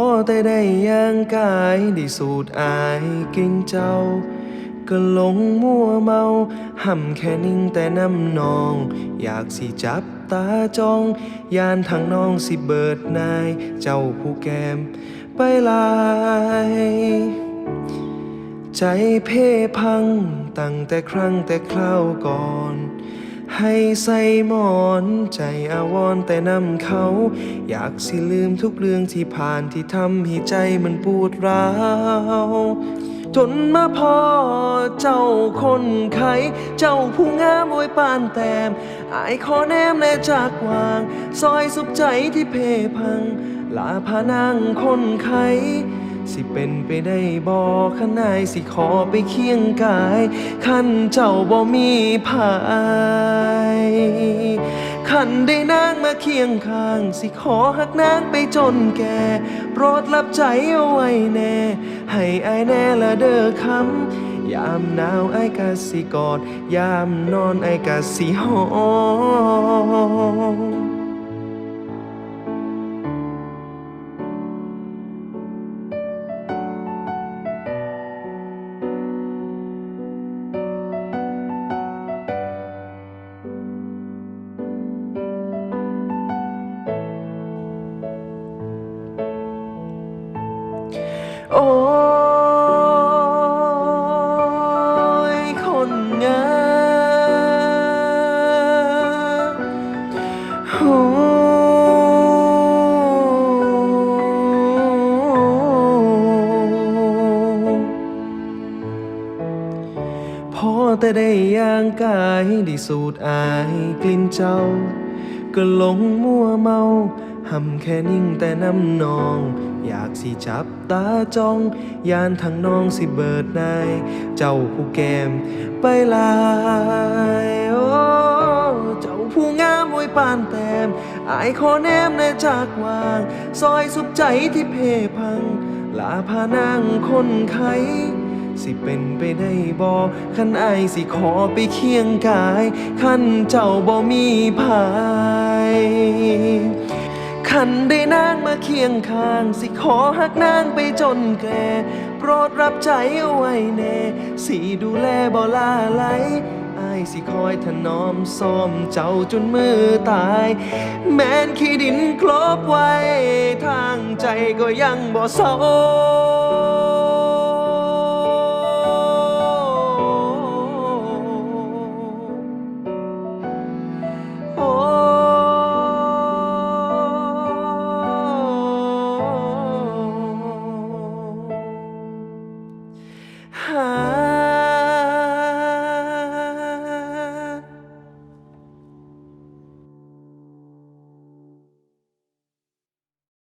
อแต่ได้ย่างกายได้สูดอายกลิ่นเจ้า ก็หลงมัวเมาห่ำแค่นิ่งแต่น้ำนอง อยากสิจับตาจ้อง ยานทางน้องสิเบิดนาย เจ้าผู้แกมไปลาย ใจเพ่พังตั้งแต่ครั้งแต่คราวก่อน ให้ใส่หมอนใจอาวรแต่นำเขา อยากสิลืมทุกเรื่องที่ผ่านที่ทำให้ใจมันปวดร้าวจนมาพอเจ้าคนไข้เจ้าผู้งามอวยปานแต้มอายขอแนมและจากวาง ซอยสุขใจที่เพพัง ลาพานางคนไข้ สิเป็นไปได้บ่ขันนายสิขอไปเคียงกายขันเจ้าบ่มีภายขันได้นางมาเคียงข้าง สิขอหักนางไปจนแก่โปรดรับใจเอาไว้แน่ ให้อายแน่ละเด้อคำยามหนาวไอ้กะสิกอด ยามนอนไอ้กะสิหอม โอ้ยคนงามโอ้พอแต่ได้ย่างกายได้สูดอายกลิ่นเจ้า ก็หลงมัวเมาหำแค่นิ่งแต่น้ำนอง อยากสิจับตาจ้องยานทางน้องสิเบิดนายเจ้าผู้แกมไปลายโอ้เจ้าผู้งามอวยปานแต้มอายขอแนมแน่จากวาง ซอยสุขใจที่เพพัง ลาพานางคนไข้สิเป็นไปได้บ่ขันอายสิขอไปเคียงกาย ขันเจ้าบ่มีภาย ขันได้นางมาเคียงข้าง สิขอหักนางไปจนแก่โปรดรับใจเอาไว้แน่ สิดูแลบ่ลาไหลอายสิคอยถนอมซ้อมเจ้าจนมือตาย แม้นขี้ดินครบไว้ ทางใจก็ยังบ่เศร้า